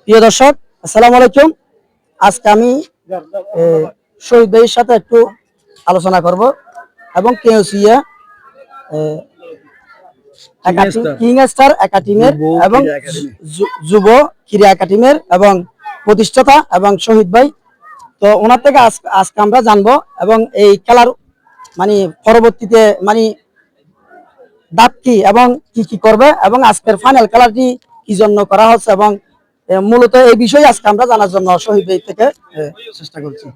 প্রিয় দর্শক আসসালামু আলাইকুম। আজকে আমি শহীদ ভাইয়ের সাথে একটু আলোচনা করব এবং কেউসিয়া কিং স্টার একাডেমির এবং যুব ক্রীড়া একাডেমির এবং প্রতিষ্ঠাতা এবং শহীদ ভাই। তো ওনার থেকে আজ- আজকে আমরা জানব এবং এই খেলার মানে পরবর্তীতে মানে ডাক কি এবং কি কি করবে এবং আজকের ফাইনাল খেলাটি কি জন্য করা হচ্ছে এবং মূলত এই বিষয়ে আজকে আমরা জানার জন্য শহীদ থেকে চেষ্টা করছি।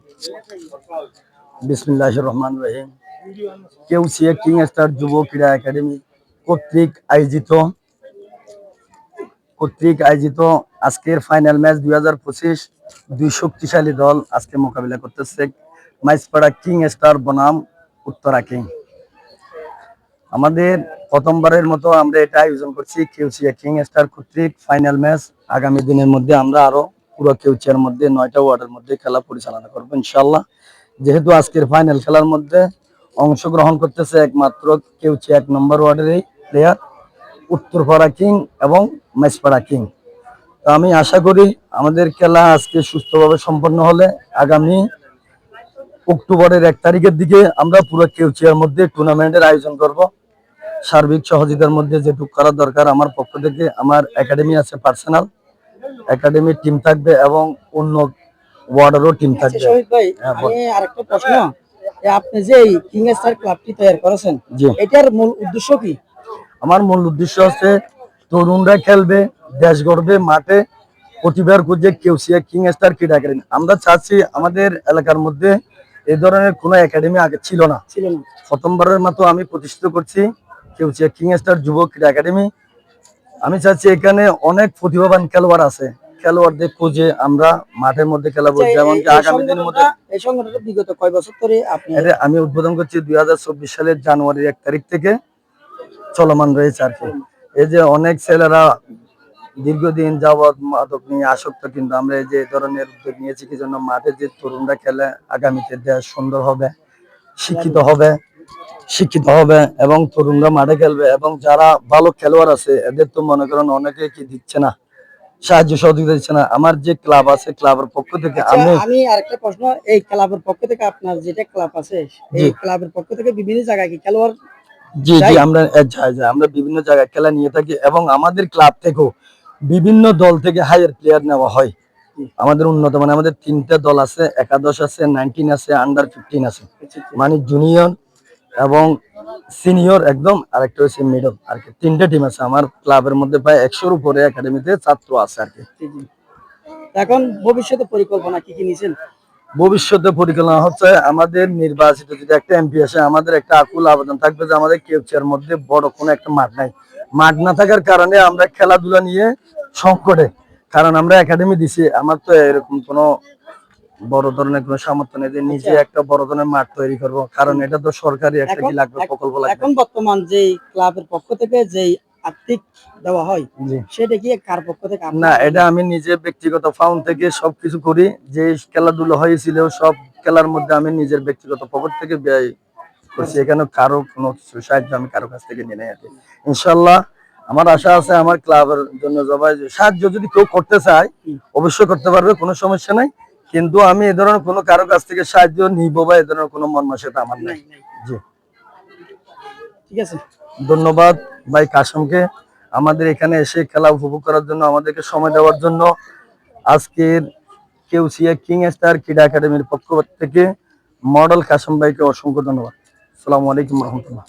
বিসমিল্লাহ রহমান রহিম। কেউসিয়া কিং স্টার যুব ক্রীড়া একাডেমি কর্তৃক আয়োজিত কর্তৃক আয়োজিত আজকের ফাইনাল ম্যাচ দুই হাজার পঁচিশ, দুই শক্তিশালী দল আজকে মোকাবিলা করতেছে মাইসপাড়া কিং স্টার বনাম উত্তরা কিং। আমাদের প্রথমবারের মতো আমরা এটা আয়োজন করছি কেউসিয়া কিং স্টার কর্তৃক ফাইনাল ম্যাচ আগামী দিনের মধ্যে আমরা আরও পুরো কেউচিয়ার মধ্যে নয়টা ওয়ার্ডের মধ্যে খেলা পরিচালনা করব ইনশাল্লাহ যেহেতু আজকের ফাইনাল খেলার মধ্যে অংশগ্রহণ করতেছে একমাত্র কেউচিয়া এক নম্বর ওয়ার্ডের এই প্লেয়ার উত্তরপাড়া কিং এবং মেসপাড়া কিং। তো আমি আশা করি আমাদের খেলা আজকে সুস্থভাবে সম্পন্ন হলে আগামী অক্টোবরের এক তারিখের দিকে আমরা পুরো কেউচিয়ার মধ্যে টুর্নামেন্টের আয়োজন করব। সার্বিক সহযোগিতার মধ্যে যেটুকু করা দরকার আমার পক্ষ থেকে আমার একাডেমি আছে পার্সোনাল একাডেমির টিম থাকবে এবং অন্য ওয়ার্ডেরও টিম আচ্ছা, থাকবে। শহীদ ভাই হ্যাঁ, আরেকটা প্রশ্ন আপনি যে কিং স্টার ক্লাবটি তৈরি করেছেন এটার মূল উদ্দেশ্য কি? আমার মূল উদ্দেশ্য হচ্ছে তরুণরা খেলবে দেশ গড়বে মাঠে প্রতিভার খুঁজে কেউসিয়া কিং স্টার ক্রীড়া একাডেমি আমরা চাচ্ছি আমাদের এলাকার মধ্যে এই ধরনের কোনো একাডেমি আগে ছিল না। ছিল না। প্রথমবারের মতো আমি প্রতিষ্ঠিত করছি। কেউচিয়া কিং স্টার যুব ক্রীড়া একাডেমি আমি চাচ্ছি এখানে অনেক প্রতিভাবান খেলোয়াড় আছে। খেলোয়াড়দের খুঁজে আমরা মাঠের মধ্যে খেলাবো আচ্ছা, যেমন আগামী দিনের মধ্যে এই সংগঠনটা বিগত কয় বছর ধরে আপনি আমি উদ্বোধন করছি দুই হাজার চব্বিশ সালের জানুয়ারির এক তারিখ থেকে চলমান রয়েছে আর কি। এই যে অনেক ছেলেরা দীর্ঘদিন যাবৎ মাদক নিয়ে আসক্ত কিন্তু আমরা এই যে ধরনের উদ্যোগ নিয়েছি কি জন্য মাঠে যে তরুণরা খেলে আগামীতে দেশ সুন্দর হবে শিক্ষিত হবে। শিক্ষিত হবে এবং তরুণরা মাঠে খেলবে এবং যারা ভালো খেলোয়াড় আছে এদের তো মনে করেন অনেকে কি দিচ্ছে না সাহায্য সহযোগিতা দিচ্ছে না। আমার যে ক্লাব আছে ক্লাবের পক্ষ থেকে আচ্ছা, আমি আমি আরেকটা প্রশ্ন এই ক্লাবের পক্ষ থেকে আপনার যেটা ক্লাব আছে এই ক্লাবের পক্ষ থেকে বিভিন্ন জায়গায় কি খেলোয়াড় জি জি আমরা যাই যাই আমরা বিভিন্ন জায়গায় খেলা নিয়ে থাকি এবং আমাদের ক্লাব থেকেও বিভিন্ন দল থেকে হায়ার প্লেয়ার নেওয়া হয়। আমাদের উন্নত মানে আমাদের তিনটা দল আছে একাদশ আছে নাইনটিন আছে আন্ডার ফিফটিন আছে। মানে জুনিয়র এবং সিনিয়র একদম আরেকটা হচ্ছে মিডল আর কি। তিনটা টিম আছে। আমার ক্লাবের মধ্যে প্রায় একশোর উপরে একাডেমিতে ছাত্র আছে আর কি। এখন ভবিষ্যতে পরিকল্পনা কি কি নিছেন? ভবিষ্যতে পরিকল্পনা হচ্ছে আমাদের নির্বাচিত যদি একটা এমপি আসে আমাদের একটা আকুল আবেদন থাকবে যে আমাদের কেউচিয়ার মধ্যে বড় কোনো একটা মাঠ নাই। মাঠ না থাকার কারণে আমরা খেলাধুলা নিয়ে সংকটে। কারণ আমরা একাডেমি দিছি আমার তো এরকম কোনো বড় ধরনের কোনো সামর্থ্য নেই যে নিজে একটা বড় ধরনের মাঠ তৈরি করব কারণ এটা তো সরকারি একটা কি লাগবে প্রকল্প লাগবে। এখন বর্তমান যেই ক্লাবের পক্ষ থেকে যে আর্থিক দেওয়া হয় সেটা কি কার পক্ষ থেকে না এটা আমি নিজে ব্যক্তিগত ফাউন্ড থেকে সবকিছু করি যে খেলাধুলা হয়েছিল সব খেলার মধ্যে আমি নিজের ব্যক্তিগত পকেট থেকে ব্যয় করছি এখানে কারও কোনো কিছু সাহায্য আমি কারও কাছ থেকে নিয়ে নেই আর ইনশাল্লাহ আমার আশা আছে আমার ক্লাবের জন্য সবাই সাহায্য যদি কেউ করতে চায় অবশ্যই করতে পারবে কোনো সমস্যা নাই। কিন্তু আমি এ ধরনের কোনো কারও কাছ থেকে সাহায্য নিব বা এ ধরনের কোনো মন মানসিকতা আমার নাই। জি। ঠিক আছে। ধন্যবাদ ভাই কাসমকে আমাদের এখানে এসে খেলা উপভোগ করার জন্য আমাদেরকে সময় দেওয়ার জন্য আজকের কেউসিয়া কিং স্টার ক্রীড়া একাডেমির পক্ষ থেকে মডেল কাসম ভাইকে অসংখ্য ধন্যবাদ। আসসালামু আলাইকুম রহমতুল্লাহ।